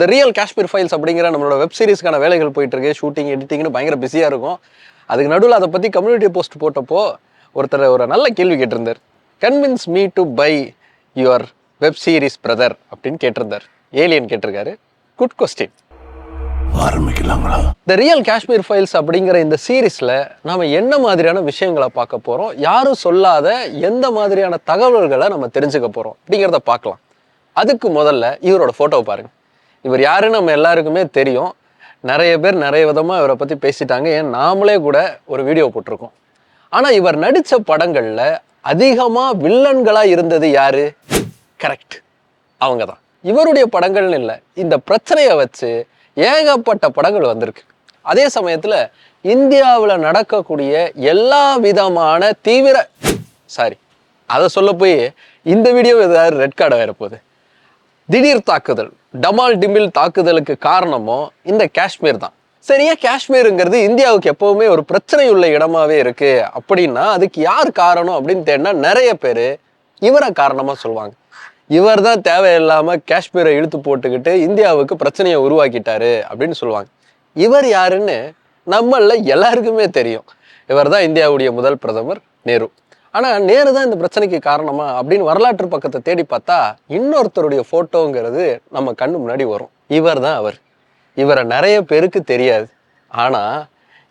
The real Kashmir files அப்படிங்கிற நம்மளோட web சீரிஸ்க்கான வேலைகள் போயிட்டு இருக்கு ஷூட்டிங் எடிட்டிங்னு பயங்கர பிஸியாக இருக்கும். அதுக்கு நடுவில் அதை பற்றி கம்யூனிட்டி போஸ்ட் போட்டப்போ ஒருத்தர் ஒரு நல்ல கேள்வி கேட்டிருந்தார். Convince me to buy your web series brother அப்படின்னு கேட்டிருந்தார். ஏலியன் கேட்டிருக்காரு. குட் கொஸ்டின் ஆரம்பிக்கலாங்களா த ரியல் காஷ்மீர் ஃபைல்ஸ் அப்படிங்கிற இந்த சீரீஸில் நாம என்ன மாதிரியான விஷயங்களை பார்க்க போகிறோம் யாரும் சொல்லாத எந்த மாதிரியான தகவல்களை நம்ம தெரிஞ்சுக்க போகிறோம் அப்படிங்கிறத பார்க்கலாம். அதுக்கு முதல்ல இவரோட ஃபோட்டோவை பாருங்க. இவர் யாருன்னு நம்ம எல்லாருக்குமே தெரியும். நிறைய பேர் நிறைய விதமாக இவரை பற்றி பேசிட்டாங்க. ஏன்? நாமளே கூட ஒரு வீடியோ போட்டிருக்கோம். ஆனால் இவர் நடித்த படங்களில் அதிகமாக வில்லன்களாக இருந்தது யார்? கரெக்ட் அவங்க தான் இவருடைய படங்கள்னு இல்லை. இந்த பிரச்சனையை வச்சு ஏகப்பட்ட படங்கள் வந்திருக்கு. அதே சமயத்தில் இந்தியாவில் நடக்கக்கூடிய எல்லா விதமான தீவிர சாரி அதை சொல்ல போய் இந்த வீடியோ ஏதாவது ரெட் கார்டு வரப்போகுது. திடீர் தாக்குதல். டமால் டிமில் தாக்குதலுக்கு காரணமும் இந்த காஷ்மீர் தான். சரியா காஷ்மீருங்கிறது இந்தியாவுக்கு எப்பவுமே ஒரு பிரச்சனை உள்ள இடமாவே இருக்கு அப்படின்னா அதுக்கு யார் காரணம் அப்படின்னு தேடினா நிறைய பேர் இவரை காரணமாக சொல்லுவாங்க. இவர் தான் தேவையில்லாமல் காஷ்மீரை இழுத்து போட்டுக்கிட்டு இந்தியாவுக்கு பிரச்சனையை உருவாக்கிட்டாரு அப்படின்னு சொல்லுவாங்க. இவர் யாருன்னு நம்மள எல்லாருக்குமே தெரியும். இவர் தான் இந்தியாவுடைய முதல் பிரதமர் நேரு. ஆனால் நேரு தான் இந்த பிரச்சனைக்கு காரணமா அப்படின்னு வரலாற்று பக்கத்தை தேடி பார்த்தா இன்னொருத்தருடைய ஃபோட்டோங்கிறது நம்ம கண்ணு முன்னாடி வரும். இவர் தான் அவர். இவரை நிறைய பேருக்கு தெரியாது. ஆனால்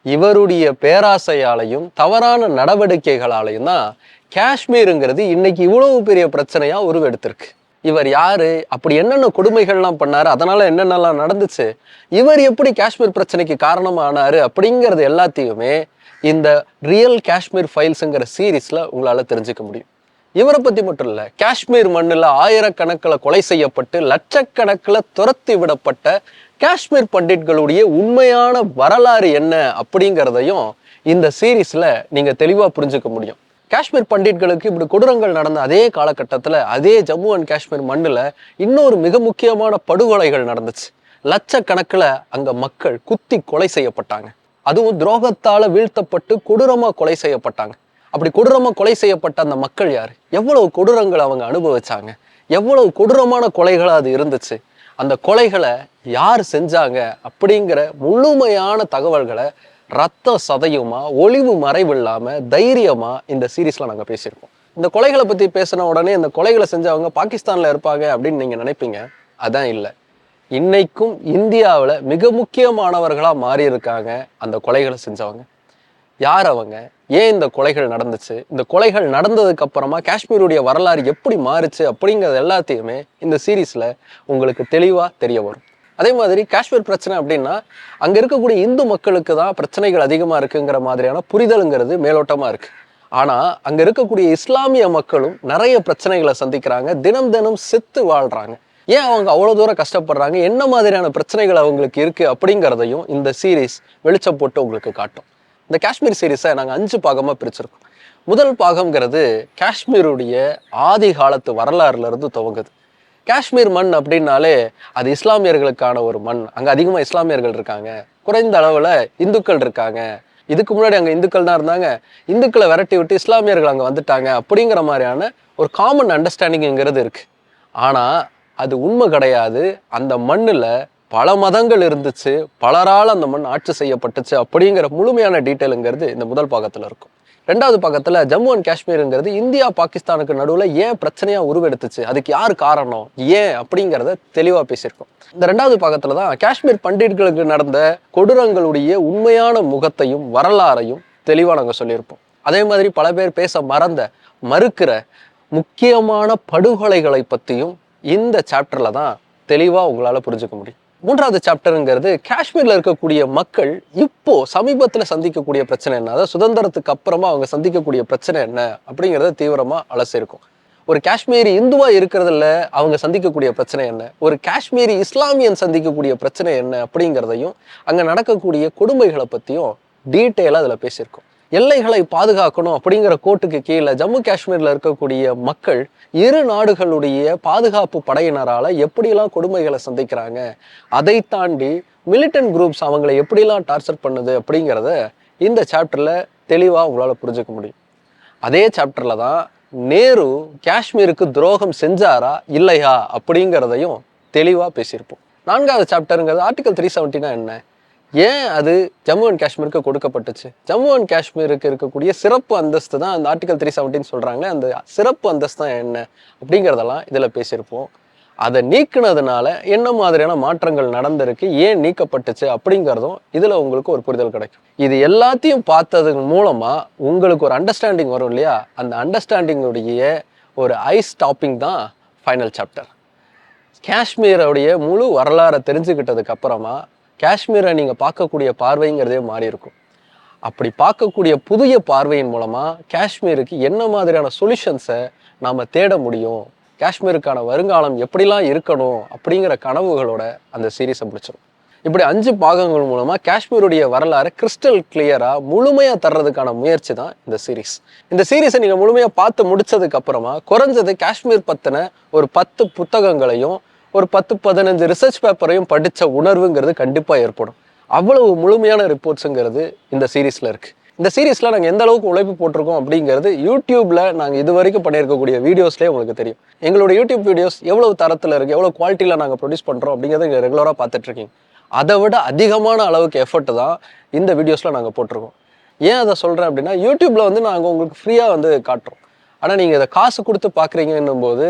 இவருடைய பேராசையாலையும் தவறான நடவடிக்கைகளாலையும் தான் காஷ்மீருங்கிறது இன்னைக்கு இவ்வளவு பெரிய பிரச்சனையாக உருவெடுத்திருக்கு. இவர் யாரு? அப்படி என்னென்ன கொடுமைகள்லாம் பண்ணாரு? அதனால என்னென்னலாம் நடந்துச்சு? இவர் எப்படி காஷ்மீர் பிரச்சனைக்கு காரணமானாரு அப்படிங்கிறது எல்லாத்தையுமே இந்த ரியல் காஷ்மீர் ஃபைல்ஸுங்கிற சீரீஸில் உங்களால் தெரிஞ்சுக்க முடியும். இவரை பற்றி மட்டும் இல்லை காஷ்மீர் மண்ணில் ஆயிரக்கணக்கில் கொலை செய்யப்பட்டு லட்சக்கணக்கில் துரத்தி விடப்பட்ட காஷ்மீர் பண்டிட்களுடைய உண்மையான வரலாறு என்ன அப்படிங்கிறதையும் இந்த சீரீஸில் நீங்கள் தெளிவாக புரிஞ்சுக்க முடியும். காஷ்மீர் பண்டிட்களுக்கு இப்படி கொடூரங்கள் நடந்த அதே காலகட்டத்தில் அதே ஜம்மு அண்ட் காஷ்மீர் மண்ணில் இன்னொரு மிக முக்கியமான படுகொலைகள் நடந்துச்சு. லட்சக்கணக்கில் அங்கே மக்கள் குத்தி கொலை செய்யப்பட்டாங்க. அதுவும் துரோகத்தால வீழ்த்தப்பட்டு கொடூரமா கொலை செய்யப்பட்டாங்க. அப்படி கொடூரமா கொலை செய்யப்பட்ட அந்த மக்கள் யார்? எவ்வளவு கொடூரங்கள் அவங்க அனுபவிச்சாங்க? எவ்வளவு கொடூரமான கொலைகளாக அது இருந்துச்சு? அந்த கொலைகளை யார் செஞ்சாங்க? அப்படிங்கிற முழுமையான தகவல்களை ரத்த சதையுமா ஒளிவு மறைவு தைரியமாக இந்த சீரீஸில் நாங்கள் பேசியிருக்கோம். இந்த கொலைகளை பற்றி பேசின உடனே இந்த கொலைகளை செஞ்சவங்க பாகிஸ்தானில் இருப்பாங்க அப்படின்னு நீங்கள் நினைப்பீங்க? அதான் இல்லை. இன்னைக்கும் இந்தியாவில் மிக முக்கியமானவர்களாக மாறி இருக்காங்க அந்த கொலைகளை செஞ்சவங்க. யார் அவங்க? ஏன் இந்த கொலைகள் நடந்துச்சு? இந்த கொலைகள் நடந்ததுக்கு அப்புறமா காஷ்மீருடைய வரலாறு எப்படி மாறுச்சு அப்படிங்கிறது எல்லாத்தையுமே இந்த சீரீஸில் உங்களுக்கு தெளிவாக தெரிய வரும். அதே மாதிரி காஷ்மீர் பிரச்சனை அப்படின்னா அங்கே இருக்கக்கூடிய இந்து மக்களுக்கு தான் பிரச்சனைகள் அதிகமாக இருக்குங்கிற மாதிரியான புரிதலுங்கிறது மேலோட்டமாக இருக்குது ஆனால் அங்கே இருக்கக்கூடிய இஸ்லாமிய மக்களும் நிறைய பிரச்சனைகளை சந்திக்கிறாங்க. தினம் தினம் செத்து வாழ்கிறாங்க ஏன் அவங்க அவ்வளோ தூரம் கஷ்டப்படுறாங்க? என்ன மாதிரியான பிரச்சனைகள் அவங்களுக்கு இருக்குது அப்படிங்கிறதையும் இந்த சீரீஸ் வெளிச்சம் போட்டு உங்களுக்கு காட்டும். இந்த காஷ்மீர் சீரீஸை நாங்கள் அஞ்சு பாகமாக பிரிச்சிருக்கோம். முதல் பாகம்ங்கிறது காஷ்மீருடைய ஆதி காலத்து வரலாறுலேருந்து துவங்குது. காஷ்மீர் மண் அப்படின்னாலே அது இஸ்லாமியர்களுக்கான ஒரு மண். அங்கே அதிகமாக இஸ்லாமியர்கள் இருக்காங்க. குறைந்த அளவில் இந்துக்கள் இருக்காங்க. இதுக்கு முன்னாடி அங்கே இந்துக்கள் தான் இருந்தாங்க. இந்துக்களை விரட்டி விட்டு இஸ்லாமியர்கள் அங்கே வந்துட்டாங்க அப்படிங்கிற மாதிரியான ஒரு காமன் அண்டர்ஸ்டாண்டிங்கிறது இருக்குது ஆனால் அது உண்மை கிடையாது. அந்த மண்ணில் பல மதங்கள் இருந்துச்சு. பலரால் அந்த மண் ஆட்சி செய்யப்பட்டுச்சு அப்படிங்கிற முழுமையான டீட்டெயிலுங்கிறது இந்த முதல் பாகத்தில் இருக்கும். ரெண்டாவது பக்கத்தில் ஜம்மு அண்ட் காஷ்மீருங்கிறது இந்தியா பாகிஸ்தானுக்கு நடுவில் ஏன் பிரச்சனையாக உருவெடுத்துச்சு? அதுக்கு யார் காரணம்? ஏன்? அப்படிங்கிறத தெளிவாக பேசியிருக்கோம். இந்த ரெண்டாவது பக்கத்தில் தான் காஷ்மீர் பண்டிட்களுக்கு நடந்த கொடூரங்களுடைய உண்மையான முகத்தையும் வரலாறையும் தெளிவாக நாங்கள் சொல்லியிருப்போம். அதே மாதிரி பல பேர் பேச மறந்த மறுக்கிற முக்கியமான படுகொலைகளை பற்றியும் இந்த சாப்டரில் தான் தெளிவாக உங்களால் புரிஞ்சுக்க முடியும். மூன்றாவது சாப்டருங்கிறது காஷ்மீரில் இருக்கக்கூடிய மக்கள் இப்போ சமீபத்தில் சந்திக்கக்கூடிய பிரச்சனை என்ன? அதாவது சுதந்திரத்துக்கு அப்புறமா அவங்க சந்திக்கக்கூடிய பிரச்சனை என்ன? அப்படிங்கிறத தீவிரமாக அலசிருக்கும் ஒரு காஷ்மீரி இந்துவாக இருக்கிறதுல அவங்க சந்திக்கக்கூடிய பிரச்சனை என்ன? ஒரு காஷ்மீரி இஸ்லாமியன் சந்திக்கக்கூடிய பிரச்சனை என்ன? அப்படிங்கிறதையும் அங்கே நடக்கக்கூடிய கொடுமைகளை பற்றியும் டீட்டெயிலாக அதில் பேசியிருக்கோம். எல்லைகளை பாதுகாக்கணும் அப்படிங்கிற கோட்டுக்கு கீழே ஜம்மு காஷ்மீரில் இருக்கக்கூடிய மக்கள் இரு நாடுகளுடைய பாதுகாப்பு படையினரால் எப்படிலாம் கொடுமைகளை சந்திக்கிறாங்க அதை தாண்டி மிலிட்டன் குரூப்ஸ் அவங்களை எப்படிலாம் டார்ச்சர் பண்ணுது அப்படிங்கிறத இந்த சாப்டரில் தெளிவாக உங்களால் புரிஞ்சுக்க முடியும். அதே சாப்டர்ல தான் நேரு காஷ்மீருக்கு துரோகம் செஞ்சாரா இல்லையா அப்படிங்கிறதையும் தெளிவாக பேசியிருப்போம். நான்காவது சாப்டருங்கிறது ஆர்டிகல் த்ரீ செவன்ட்டினா என்ன? ஏன் அது ஜம்மு அண்ட் காஷ்மீருக்கு கொடுக்கப்பட்டுச்சு? ஜம்மு அண்ட் காஷ்மீருக்கு இருக்கக்கூடிய சிறப்பு அந்தஸ்து தான் அந்த ஆர்டிகல் த்ரீ செவன்டீன் சொல்கிறாங்க அந்த சிறப்பு அந்தஸ்து தான் என்ன அப்படிங்கிறதெல்லாம் இதில் பேசியிருப்போம். அதை நீக்கினதுனால என்ன மாதிரியான மாற்றங்கள் நடந்திருக்கு ஏன் நீக்கப்பட்டுச்சு அப்படிங்கிறதும் இதில் உங்களுக்கு ஒரு புரிதல் கிடைக்கும். இது எல்லாத்தையும் பார்த்தது மூலமாக உங்களுக்கு ஒரு அண்டர்ஸ்டாண்டிங் வரும் இல்லையா? அந்த அண்டர்ஸ்டாண்டிங்குடைய ஒரு ஐஸ் டாப்பிங் தான் ஃபைனல் சாப்டர் காஷ்மீரோடைய முழு வரலாறை தெரிஞ்சுக்கிட்டதுக்கு அப்புறமா காஷ்மீரை நீங்கள் பார்க்கக்கூடிய பார்வைங்கிறதே மாறி இருக்கும். அப்படி பார்க்கக்கூடிய புதிய பார்வையின் மூலமாக காஷ்மீருக்கு என்ன மாதிரியான சொல்யூஷன்ஸை நாம் தேட முடியும்? காஷ்மீருக்கான வருங்காலம் எப்படிலாம் இருக்கணும்? அப்படிங்கிற கனவுகளோட அந்த சீரீஸை முடிச்சிடும் இப்படி அஞ்சு பாகங்கள் மூலமாக காஷ்மீருடைய வரலாறு கிறிஸ்டல் கிளியராக முழுமையாக தர்றதுக்கான முயற்சி தான் இந்த சீரீஸ் இந்த சீரீஸை நீங்கள் முழுமையாக பார்த்து முடிச்சதுக்கு அப்புறமா குறைஞ்சது காஷ்மீர் பற்றின ஒரு பத்து புத்தகங்களையும் ஒரு பத்து பதினஞ்சு ரிசர்ச் பேப்பரையும் படித்த உணர்வுங்கிறது கண்டிப்பாக ஏற்படும். அவ்வளவு முழுமையான ரிப்போர்ட்ஸுங்கிறது இந்த சீரீஸில் இருக்குது இந்த சீரீஸில் நாங்கள் எந்த அளவுக்கு உழைப்பு போட்டிருக்கோம் அப்படிங்கிறது யூடியூப்பில் நாங்கள் இது வரைக்கும் பண்ணியிருக்கக்கூடிய வீடியோஸ்லேயே உங்களுக்கு தெரியும். எங்களோட யூடியூப் வீடியோஸ் எவ்வளோ தரத்தில் இருக்குது எவ்வளோ குவாலிட்டியில் நாங்கள் ப்ரொடியூஸ் பண்ணுறோம் அப்படிங்கிறத இங்கே ரெகுலராக பார்த்துட்ருக்கீங்க. அதை விட அதிகமான அளவுக்கு எஃபர்ட் தான் இந்த வீடியோஸில் நாங்கள் போட்டிருக்கோம். ஏன் அதை சொல்கிறேன் அப்படின்னா யூடியூப்பில் வந்து நாங்கள் உங்களுக்கு ஃப்ரீயாக வந்து காட்டுறோம். ஆனால் நீங்கள் இதை காசு கொடுத்து பார்க்குறீங்கன்னும் போது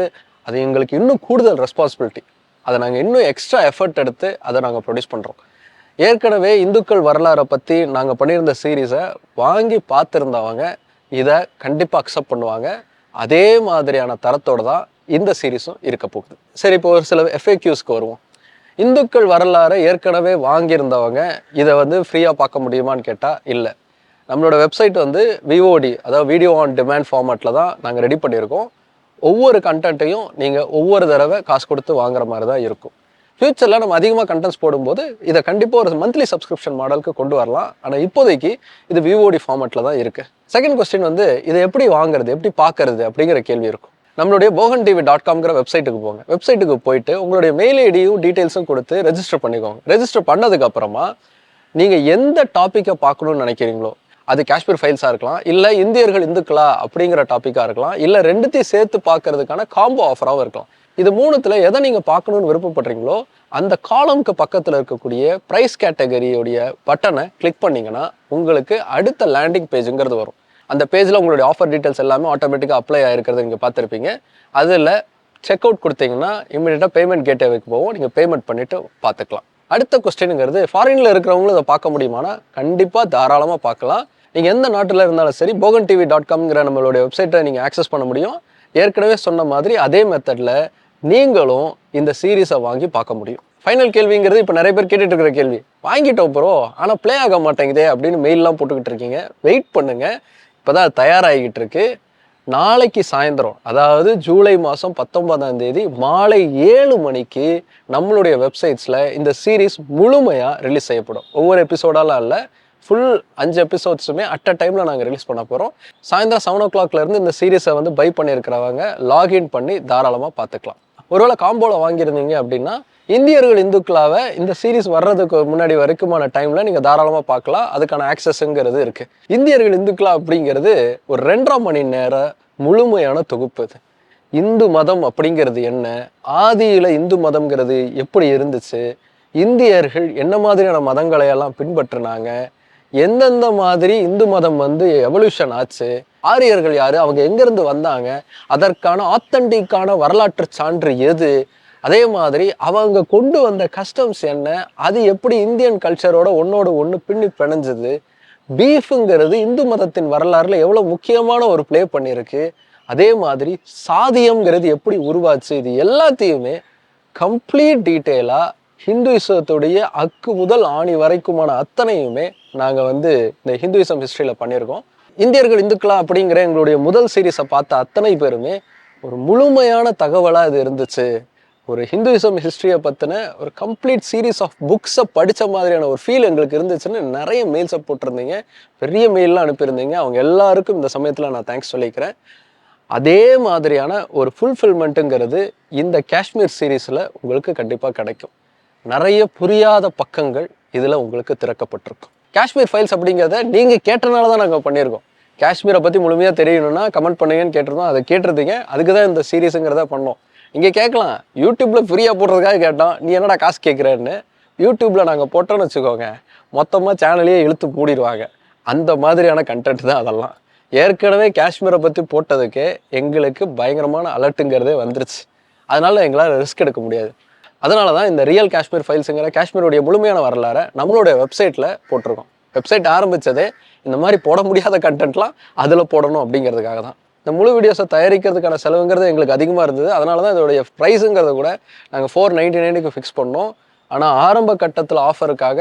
அது எங்களுக்கு இன்னும் கூடுதல் ரெஸ்பான்சிபிலிட்டி அதை நாங்கள் இன்னும் எக்ஸ்ட்ரா எஃபர்ட் எடுத்து அதை நாங்கள் ப்ரொடியூஸ் பண்ணுறோம் ஏற்கனவே இந்துக்கள் வரலாறை பற்றி நாங்கள் பண்ணியிருந்த சீரீஸை வாங்கி பார்த்துருந்தவங்க இதை கண்டிப்பாக அக்செப்ட் பண்ணுவாங்க. அதே மாதிரியான தரத்தோடு தான் இந்த சீரீஸும் இருக்க போகுது. சரி இப்போ ஒரு சில எஃப்ஏக்யூஸ்க்கு வருவோம். இந்துக்கள் வரலாறை ஏற்கனவே வாங்கியிருந்தவங்க இதை வந்து ஃப்ரீயாக பார்க்க முடியுமான்னு கேட்டால் இல்லை. நம்மளோட வெப்சைட் வந்து விஓடி அதாவது வீடியோ ஆன் டிமாண்ட் ஃபார்மேட்டில் தான் நாங்கள் ரெடி பண்ணியிருக்கோம். ஒவ்வொரு கண்டென்ட்டையும் நீங்கள் ஒவ்வொரு தடவை காசு கொடுத்து வாங்குற மாதிரி தான் இருக்கும். ஃப்யூச்சரில் நம்ம அதிகமாக கண்டென்ட்ஸ் போடும்போது இதை கண்டிப்பாக ஒரு மந்த்லி சப்ஸ்கிரிப்ஷன் மாடலுக்கு கொண்டு வரலாம். ஆனால் இப்போதைக்கு இது விஓடி ஃபார்மேட்டில் தான் இருக்குது செகண்ட் கொஸ்டின் வந்து இதை எப்படி வாங்குறது எப்படி பார்க்கறது அப்படிங்கிற கேள்வி இருக்கும். நம்மளுடைய போகன் டிவி டாட் காம்ங்கிற வெப்சைட்டுக்கு போங்க. வெப்சைட்டுக்கு போயிட்டு உங்களுடைய மெயில் ஐடியும் டீட்டெயில்ஸும் கொடுத்து ரெஜிஸ்டர் பண்ணிக்கோங்க. ரெஜிஸ்டர் பண்ணதுக்கப்புறமா நீங்கள் எந்த டாப்பிக்கை பார்க்கணும்னு நினைக்கிறீங்களோ அது காஷ்மீர் ஃபைல்ஸாக இருக்கலாம் இல்லை இந்தியர்கள் இந்துக்களா அப்படிங்கிற டாப்பிக்காக இருக்கலாம் இல்லை ரெண்டுத்தையும் சேர்த்து பார்க்கறதுக்கான காம்போ ஆஃபராகவும் இருக்கலாம். இது மூணுத்தில் எதை நீங்கள் பார்க்கணும்னு விருப்பப்படுறீங்களோ அந்த காலம்க்கு பக்கத்தில் இருக்கக்கூடிய ப்ரைஸ் கேட்டகரியுடைய பட்டனை கிளிக் பண்ணீங்கன்னா உங்களுக்கு அடுத்த லேண்டிங் பேஜுங்கிறது வரும். அந்த பேஜில் உங்களுடைய ஆஃபர் டீட்டெயில்ஸ் எல்லாமே ஆட்டோமேட்டிக்காக அப்ளை ஆகிருக்கிறது நீங்கள் பார்த்துருப்பீங்க. அதில் செக் அவுட் கொடுத்தீங்கன்னா இமீடியட்டாக பேமெண்ட் கேட்டேவுக்கு போவோம். நீங்கள் பேமெண்ட் பண்ணிவிட்டு பார்த்துக்கலாம். அடுத்த கொஸ்டினுங்கிறது ஃபாரினில் இருக்கிறவங்களும் இதை பார்க்க முடியுமானா கண்டிப்பாக தாராளமாக பார்க்கலாம். நீங்கள் எந்த நாட்டில் இருந்தாலும் சரி போகன் டிவி டாட் காம்ங்கிற நம்மளுடைய வெப்சைட்டை நீங்கள் ஆக்சஸ் பண்ண முடியும். ஏற்கனவே சொன்ன மாதிரி அதே மெத்தடில் நீங்களும் இந்த சீரீஸை வாங்கி பார்க்க முடியும். ஃபைனல் கேள்விங்கிறது இப்போ நிறைய பேர் கேட்டுட்டு இருக்கிற கேள்வி. வாங்கிட்டோம் ப்ரோ ஆனால் ப்ளே ஆக மாட்டேங்குதே அப்படின்னு மெயிலெலாம் போட்டுக்கிட்டு இருக்கீங்க. வெயிட் பண்ணுங்கள் இப்போ தான் தயாராகிக்கிட்டு இருக்கு. நாளைக்கு சாயந்தரம் அதாவது ஜூலை மாதம் பத்தொன்பதாம் தேதி மாலை ஏழு மணிக்கு நம்மளுடைய வெப்சைட்ஸில் இந்த சீரீஸ் முழுமையாக ரிலீஸ் செய்யப்படும். ஒவ்வொரு எபிசோடாலாம் இல்லை ஃபுல் அஞ்சு எபிசோட்ஸுமே அட் அ டைமில் நாங்கள் ரிலீஸ் பண்ண போகிறோம் சாயந்தரம் செவன் ஓ கிளாக்லேருந்து இந்த சீரீஸை வந்து பை பண்ணியிருக்கிறவங்க லாகின் பண்ணி தாராளமாக பார்த்துக்கலாம். ஒருவேளை காம்போவில் வாங்கியிருந்தீங்க அப்படின்னா இந்தியர்கள் இந்துக்களாவை இந்த சீரீஸ் வர்றதுக்கு முன்னாடி வரைக்குமான டைமில் நீங்கள் தாராளமாக பார்க்கலாம். அதுக்கான ஆக்சஸ்ங்கிறது இருக்குது இந்தியர்கள் இந்துக்களா அப்படிங்கிறது ஒரு ரெண்டரை மணி நேர முழுமையான தொகுப்பு இது. இந்து மதம் அப்படிங்கிறது என்ன? ஆதியில் இந்து மதம்ங்கிறது எப்படி இருந்துச்சு? இந்தியர்கள் என்ன மாதிரியான மதங்களையெல்லாம் பின்பற்றினாங்க? எந்தெந்த மாதிரி இந்து மதம் வந்து எவல்யூஷன் ஆச்சு ஆரியர்கள் யாரு அவங்க எங்கேருந்து வந்தாங்க அதற்கான ஆத்தன்டிக்கான வரலாற்று சான்று எது? அதே மாதிரி அவங்க கொண்டு வந்த கஸ்டம்ஸ் என்ன? அது எப்படி இந்தியன் கல்ச்சரோட ஒன்னோட ஒன்று பின்னி பிணைஞ்சது? பீஃபுங்கிறது இந்து மதத்தின் வரலாறுல எவ்வளோ முக்கியமான ஒரு ப்ளே பண்ணியிருக்கு? அதே மாதிரி சாதியம்ங்கிறது எப்படி உருவாச்சு? இது எல்லாத்தையுமே கம்ப்ளீட் டீட்டெயிலாக ஹிந்துவிசத்துடைய அக்கு முதல் ஆணி வரைக்குமான அத்தனையுமே நாங்கள் வந்து இந்த ஹிந்துவிசம் ஹிஸ்ட்ரியில் பண்ணியிருக்கோம். இந்தியர்கள் இந்துக்களா அப்படிங்கிற எங்களுடைய முதல் சீரீஸை பார்த்த அத்தனை பேருமே ஒரு முழுமையான தகவலாக இது இருந்துச்சு. ஒரு ஹிந்துவிசம் ஹிஸ்ட்ரியை பற்றின ஒரு கம்ப்ளீட் சீரீஸ் ஆஃப் புக்ஸை படித்த மாதிரியான ஒரு ஃபீல் எங்களுக்கு இருந்துச்சுன்னு நிறைய மெயில்ஸை போட்டிருந்தீங்க. பெரிய மெயிலெலாம் அனுப்பியிருந்தீங்க. அவங்க எல்லாருக்கும் இந்த சமயத்தில் நான் தேங்க்ஸ் சொல்லிக்கிறேன். அதே மாதிரியான ஒரு ஃபுல்ஃபில்மெண்ட்டுங்கிறது இந்த காஷ்மீர் சீரீஸில் உங்களுக்கு கண்டிப்பாக கிடைக்கும். நிறைய புரியாத பக்கங்கள் இதில் உங்களுக்கு திறக்கப்பட்டிருக்கும். காஷ்மீர் ஃபைல்ஸ் அப்படிங்கிறத நீங்கள் கேட்டனால தான் நாங்கள் பண்ணியிருக்கோம். காஷ்மீரை பற்றி முழுமையாக தெரியணும்னா கமெண்ட் பண்ணுங்கன்னு கேட்டிருந்தோம். அதை கேட்டிருந்தீங்க. அதுக்கு தான் இந்த சீரீஸுங்கிறத பண்ணோம். இங்கே கேட்கலாம். யூடியூப்பில் ஃப்ரீயாக போடுறதுக்காக கேட்டோம். நீ என்னடா காசு கேட்குறேன்னு. யூடியூப்பில் நாங்கள் போட்டோன்னு வச்சுக்கோங்க. மொத்தமாக சேனலையே இழுத்து மூடிடுவாங்க. அந்த மாதிரியான கண்டென்ட் தான் அதெல்லாம். ஏற்கனவே காஷ்மீரை பற்றி போட்டதுக்கே எங்களுக்கு பயங்கரமான அலர்ட்டுங்கிறதே வந்துருச்சு. அதனால் எங்களால் ரிஸ்க் எடுக்க முடியாது. அதனால தான் இந்த ரியல் காஷ்மீர் ஃபைல்ஸுங்கிற காஷ்மீருடைய முழுமையான வரலாறை நம்மளுடைய வெப்சைட்டில் போட்டிருக்கோம். வெப்சைட் ஆரம்பித்ததே இந்த மாதிரி போட முடியாத கண்டென்ட்லாம் அதில் போடணும் அப்படிங்கிறதுக்காக தான் இந்த முழு வீடியோஸை தயாரிக்கிறதுக்கான செலவுங்கிறது எங்களுக்கு அதிகமாக இருந்தது. அதனால தான் இதோடைய ப்ரைஸுங்கிறத கூட நாங்கள் ஃபோர் நைன்ட்டி நைனுக்கு ஃபிக்ஸ் பண்ணோம். ஆனால் ஆரம்ப கட்டத்தில் ஆஃபருக்காக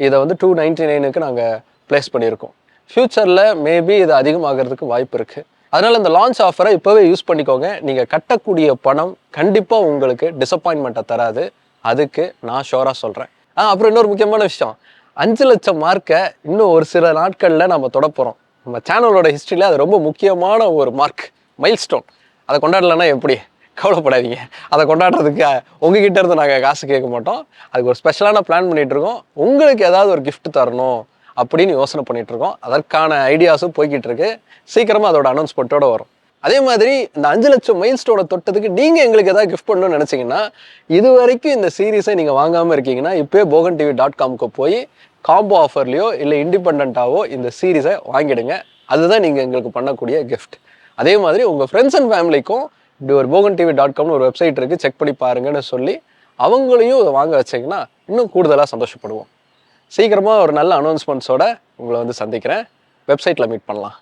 இதை வந்து டூ நைன்ட்டி நைனுக்கு நாங்கள் ப்ளேஸ் பண்ணியிருக்கோம். ஃப்யூச்சரில் மேபி இது அதிகமாகிறதுக்கு வாய்ப்பு இருக்குது அதனால் இந்த லான்ச் ஆஃபரை இப்போவே யூஸ் பண்ணிக்கோங்க. நீங்கள் கட்டக்கூடிய பணம் கண்டிப்பாக உங்களுக்கு டிசப்பாயின்மெண்ட்டை தராது. அதுக்கு நான் ஷோராக சொல்கிறேன் ஆ அப்புறம் இன்னொரு முக்கியமான விஷயம். அஞ்சு லட்சம் மார்க்கை இன்னும் ஒரு சில நாட்களில் நம்ம தொடப்போகிறோம் நம்ம சேனலோட ஹிஸ்ட்ரியில் அது ரொம்ப முக்கியமான ஒரு மார்க் மைல் ஸ்டோன் அதை கொண்டாடலைன்னா எப்படி? கவலைப்படாதீங்க. அதை கொண்டாடுறதுக்கு உங்ககிட்ட இருந்து நாங்கள் காசு கேட்க மாட்டோம். அதுக்கு ஒரு ஸ்பெஷலான பிளான் பண்ணிகிட்ருக்கோம் இருக்கோம். உங்களுக்கு ஏதாவது ஒரு கிஃப்ட் தரணும். அப்படின்னு யோசனை பண்ணிட்டு இருக்கோம் அதற்கான ஐடியாஸும் போய்கிட்டு இருக்கு சீக்கிரமா அதோட அனௌன்ஸ்மெண்ட்டோட வரும். அதே மாதிரி இந்த அஞ்சு லட்சம் மைல் ஸ்டோனை தொட்டதுக்கு நீங்கள் எங்களுக்கு ஏதாவது கிஃப்ட் பண்ணணும்னு நினச்சிங்கன்னா இது வரைக்கும் இந்த சீரீஸை நீங்கள் வாங்காமல் இருக்கீங்கன்னா இப்போயே போகன் டிவி டாட் காம்க்கு போய் காம்போ ஆஃபர்லையோ இல்லை இண்டிபெண்ட்டாவோ இந்த சீரீஸை வாங்கிடுங்க. அதுதான் நீங்கள் எங்களுக்கு பண்ணக்கூடிய கிஃப்ட் அதே மாதிரி உங்கள் ஃப்ரெண்ட்ஸ் அண்ட் ஃபேமிலிக்கும் இப்படி ஒரு போகன் டிவி டாட் காம்னு ஒரு வெப்சைட் இருக்குது செக் பண்ணி பாருங்கன்னு சொல்லி அவங்களையும் இதை வாங்க வச்சிங்கன்னா இன்னும் கூடுதலாக சந்தோஷப்படுவோம். சீக்கிரமாக ஒரு நல்ல அனௌன்ஸ்மெண்ட்ஸோட உங்களை வந்து சந்திக்கிறேன். வெப்சைட்டில் மீட் பண்ணலாம்.